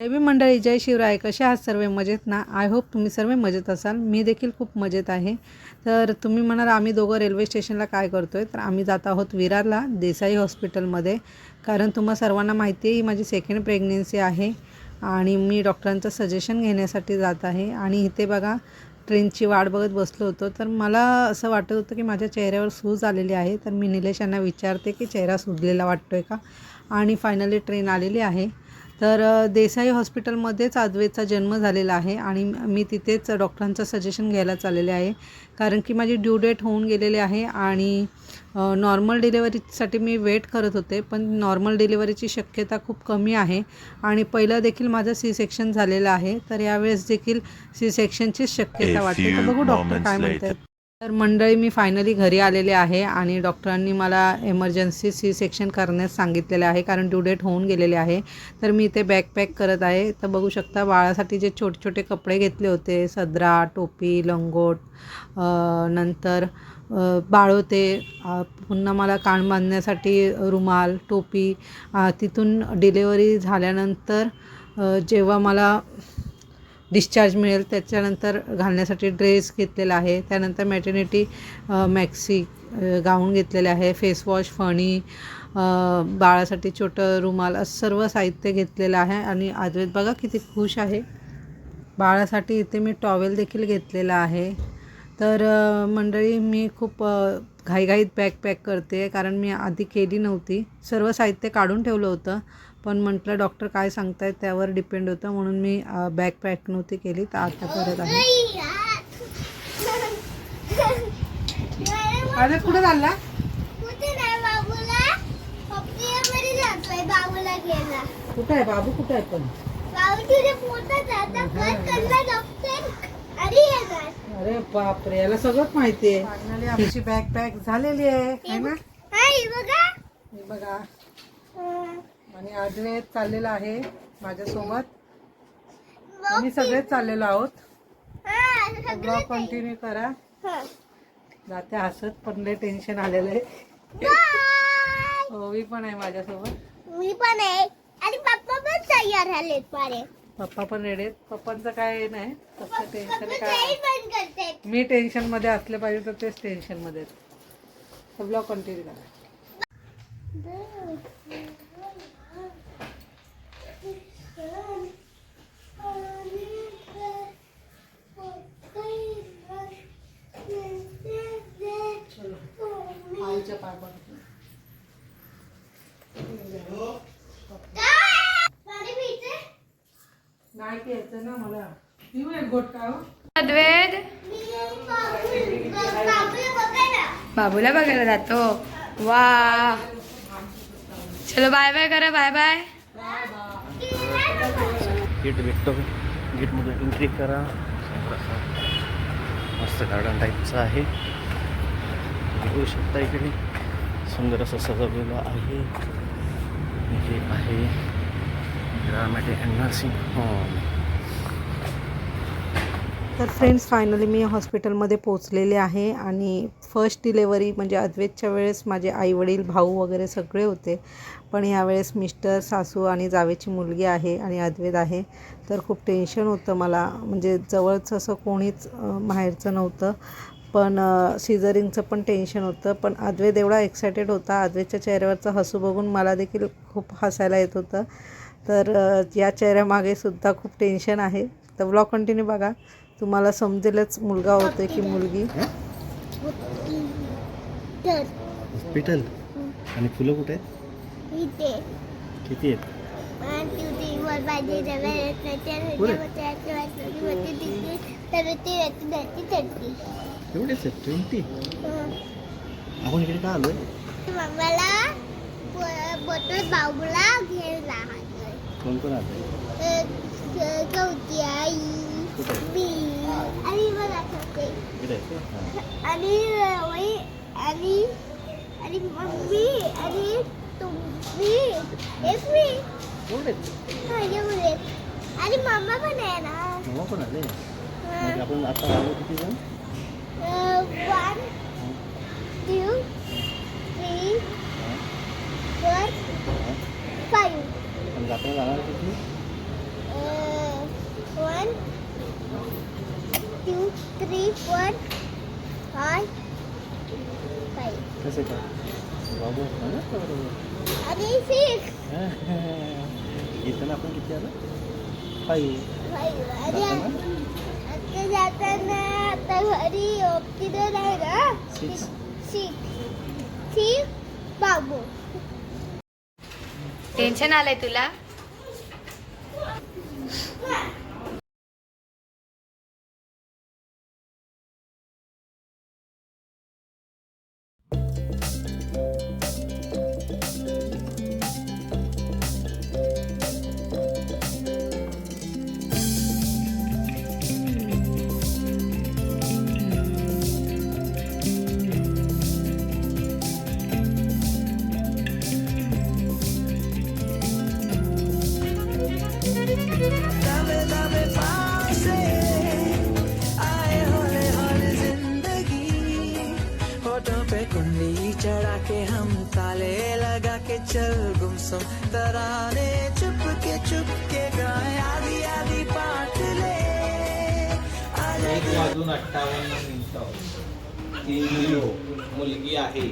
देवी मंडळी जय शिवराय. कसे आहात सर्व? मजेत ना? आय होप तुम्ही सर्व मजेत असाल. मी देखील खूप मजेत आहे. तर तुम्ही म्हणाल आम्ही दोघं रेल्वे स्टेशनला काय करतो आहे तर आम्ही जात आहोत विरारला देसाई हॉस्पिटलमध्ये कारण तुम्हा सर्वांना माहिती आहे ही माझी सेकंड प्रेग्नेन्सी आहे. आणि मी डॉक्टरांचं सजेशन घेण्यासाठी जात आहे. आणि इथे बघा ट्रेनची वाट बघत बसलो होतो. तर मला असं वाटत होतं की माझ्या चेहऱ्यावर सूज आलेली आहे. तर मी निलेश यांना विचारते की चेहरा सुजलेला वाटतो आहे का? आणि फायनली ट्रेन आलेली आहे. तर देसाई हॉस्पिटलमध्येच आद्वेचा जन्म झालेला आहे आणि मी तिथेच डॉक्टरांचं सजेशन घ्यायला चाललेले आहे. कारण की माझी ड्यू डेट होऊन गेलेली आहे आणि नॉर्मल डिलेवरीसाठी मी वेट करत होते पण नॉर्मल डिलेवरीची शक्यता खूप कमी आहे आणि पहिलं देखील माझं सी सेक्शन झालेलं आहे. तर यावेळेस देखील सी सेक्शनचीच शक्यता वाटते. तर बघू डॉक्टर काय. म्हणतात तर मंडळी मी फायनली घरी आलेले आहे आणि डॉक्टरांनी मला एमर्जन्सी सी सेक्शन करण्यास सांगितलेले आहे कारण ड्यू डेट होऊन गेलेले आहे. तर मी इथे बॅग पॅक करत आहे. तर बघू शकता बाळासाठी जे छोटे छोटे कपडे घेतले होते सदरा टोपी लंगोट नंतर अ, बाळोते पुन्हा मला कान बांधण्यासाठी रुमाल टोपी तिथून डिलेवरी झाल्यानंतर जेव्हा मला डिस्चार्ज मिळेल त्याच्यानंतर घालण्यासाठी ड्रेस घेतलेला आहे त्यानंतर मॅटर्निटी मॅक्सी गाऊन घेतलेले आहे फेसवॉश फणी बाळासाठी छोटं रुमाल असं सर्व साहित्य घेतलेलं आहे. आणि अद्वैत बघा किती खुश आहे. बाळासाठी इथे मी टॉवेल देखील घेतलेला आहे. तर मंडळी मी खूप घाईघाईत बॅग पॅक करते कारण मी आधी केली नव्हती. सर्व साहित्य काढून ठेवलं होतं. पण म्हटलं डॉक्टर काय सांगतायत त्यावर डिपेंड होतं. म्हणून मी बॅग पॅक नव्हती केली तर आता करत आहे. अरे कुठं चालला? कुठे नाही बाबूला. पप्पीमध्ये जातोय बाबूला घ्यायला. कुठं आहे बाबू? कुठं आहे पण? अरे येणार. अरे बापरे याला सगळंच माहिती आहे. फायनली आमची बॅग पॅक झालेली आहे है ना? बघा. बघा. आणि अद्वैत चाललेला आहे माझ्यासोबत. आम्ही सगळेच चाललेलो आहोत. हा, ब्लॉग कंटिन्यू करा. हं. जाते हसत पण लय टेन्शन आलेलं आहे. बाय. ओवी पण आहे माझ्यासोबत. मी पण आहे. आणि पप्पा पण तयार झालेत पारे. पप्पा पण रेडी आहेत. पप्पांचं काय नाही. टेन्शन काय मी टेन्शनमध्ये असले पाहिजे तर तेच टेन्शनमध्ये ब्लॉग कंटिन्यू करा. आईच्या पाय पडतो नाही प्यायचं ना मला. पिऊ एक गोट का हो? अद्वैत? बाबूला बघायला जातो. वा. चलो बाय बाय करा बाय बाय गेट भेटतो. गेटमध्ये एंट्री करा. मस्त गार्डन टाईपचं आहे. बघू शकता इकडे. सुंदर असं सजवलेलं आहे. हे आहे ग्रामॅटे अँड नर्सिंग होम तर फ्रेंड्स फायनली मी हॉस्पिटलमध्ये पोचलेले आहे आणि फर्स्ट डिलेवरी म्हणजे अद्वैतच्या वेळेस माझे आईवडील भाऊ वगैरे सगळे होते. पण यावेळेस मिस्टर सासू आणि जावेची मुलगी आहे आणि अद्वैत आहे. तर खूप टेन्शन होतं मला. म्हणजे जवळचं असं कोणीच बाहेरचं माहेरचं नव्हतं. पण सिझरिंगचं पण टेन्शन होतं. पण अद्वैत एवढा एक्सायटेड होता. अद्वैतच्या चेहऱ्यावरचं हसू बघून मला देखील खूप हसायला येत होतं. तर या चेहऱ्यामागे सुद्धा खूप टेन्शन आहे. तर ब्लॉग कंटिन्यू बघा. तुम्हाला समजेलच मुलगा होतोय की मुलगी. हॉस्पिटल? आणि फुलं कुठे आहेत? इथे. किती आहेत? एवढेच आहेत ट्वेंटी आपण इकडे का आलोय? बोटल बाबूला घ्यायला कोण कोण गौती आई मी आणि मला इकडे. आणि वही आणि आणि मम्मी आणि तुम्ही एक मी. आहेत आणि मम्मा पण आहे ना. मग पण आले? आपण आता आलो किती जण? Uh, one, two, three, four, five. Lengkapnya lalu itu? Uh, one, two, three, four, five, five. Kasih six. Kita nak pun kita? Five. Five. Ada. आता जाताना आता घरी तिथं आहे ना? सिक्स बाबू. टेन्शन आलंय तुला? तराने चुप के चुप के गाए आदि आदि पाठ ले एक वाजून अठ्ठावन्न मिनिटं. तीन किलो मुलगी आहे.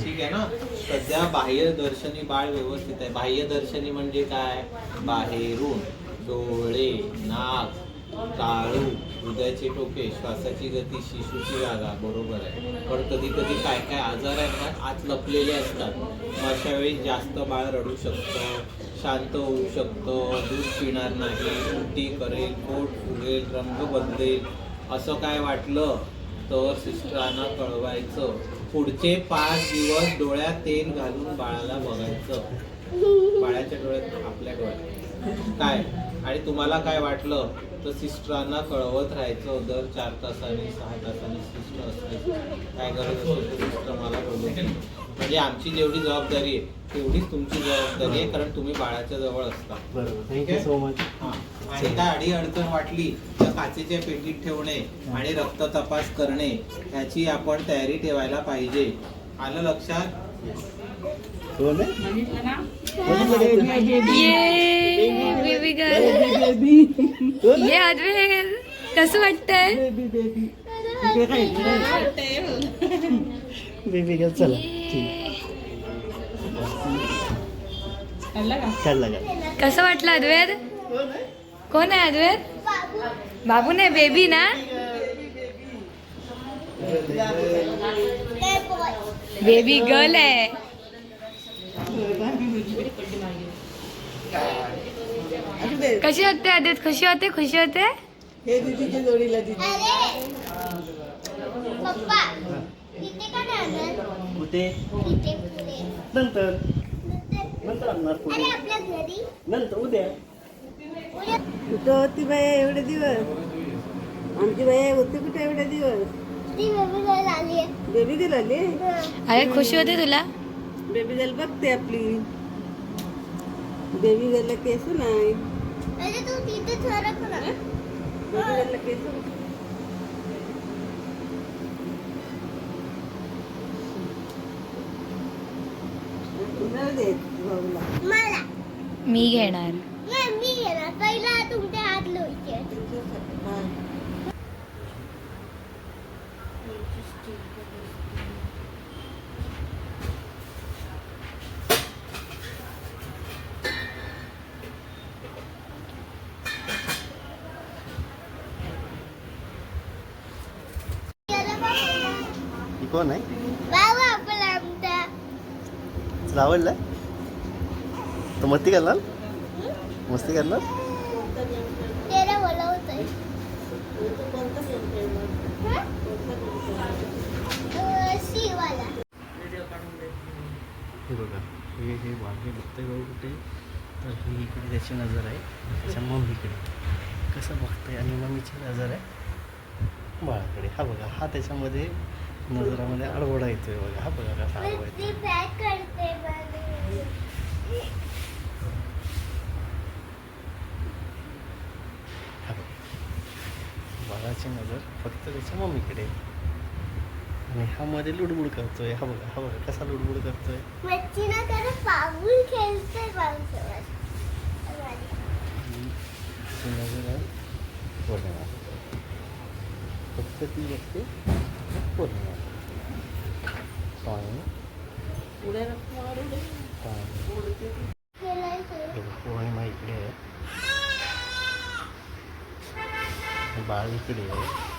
ठीक आहे ना? सध्या बाह्य दर्शनी बाळ व्यवस्थित आहे. बाह्य दर्शनी म्हणजे काय? बाहेरून डोळे नाक टाळू हृदयाचे टोके श्वासाची गती शिशूची जागा बरोबर आहे. पण कधी कधी काय काय आजार आहेत ना आत लपलेले असतात. मग अशा वेळी जास्त बाळ रडू शकतं शांत होऊ शकतं दूध पिणार नाही उलटी करेल पोट फुगेल रंग बदलेल. असं काय वाटलं तर सिस्टरांना कळवायचं. पुढचे पाच दिवस डोळ्यात तेल घालून बाळाला बघायचं. बाळाच्या डोळ्यात आपल्या डोळ्यात. काय? आणि तुम्हाला काय वाटलं? तर सिस्टरांना कळवत राहायचं दर चार तासांनी सहा तासांनी सिस्टर असायचं. काय गरज असेल तर सिस्टर मला बोलू दे. म्हणजे आमची जेवढी जबाबदारी आहे तेवढीच तुमची जबाबदारी आहे कारण तुम्ही बाळाच्या जवळ असता. ठीक आहे? सो मच हा. आणि काय अडी अडचण वाटली तर काचेच्या पेटीत ठेवणे आणि रक्त तपास करणे ह्याची आपण तयारी ठेवायला पाहिजे. आलं लक्षात? ये अद्वैत कसं वाटतंय? बेबी गर्ल चला. कसं वाटलं अद्वैत कोण आहे अद्वैत बाबू नाही बेबी ना? बेबी गर्ल आहे. कशी वाटते अद्वैत खुशी होते? खुशी होते? अरे! पप्पा इथे का नाही आणत? कुठे? इथे पुढे. नंतर. नंतर- आणणार अरे पुढे आपल्या घरी. नंतर उद्या. उद्या. कुठं होती बाया एवढे दिवस? आमची बाया होती कुठे एवढे दिवस? ती बेबी गर्ल आली आहे. बेबी गर्ल आली हं. अरे खुशी होते तुला? बेबी गर्ल बघते आपली. बेबी गर्लला केस नाही. मी घेणार. नाही मी येणार पहिला तुमच्या हात लोईचे तुमच्यासाठी काय? ही कोण आहे? तुला आवडलं? तो मस्ती करणार? मस्ती करणार? हं? हे बघा हे हे वाघे बघतोय बघू कुठे? तर ही इकडे त्याची नजर आहे. त्याच्या मम्मीकडे कसं बघतंय? आणि मम्मीची नजर आहे बाळाकडे. हा बघा हा त्याच्यामध्ये नजरामध्ये आडवडा येतोय बघा हा बघा कसा आडवा येतो बाळाची नजर फक्त त्याच्या मम्मीकडे आणि हा मध्ये लुडबुड करतोय हा बघा हा बघा कसा लुडबुड करतोय. फक्त ती बघते. ปุ่นเนี่ยต่อยกูได้แล้วมาดูดิต่อยเป็นครูใหมาอีกเลยบาร์อีกเลย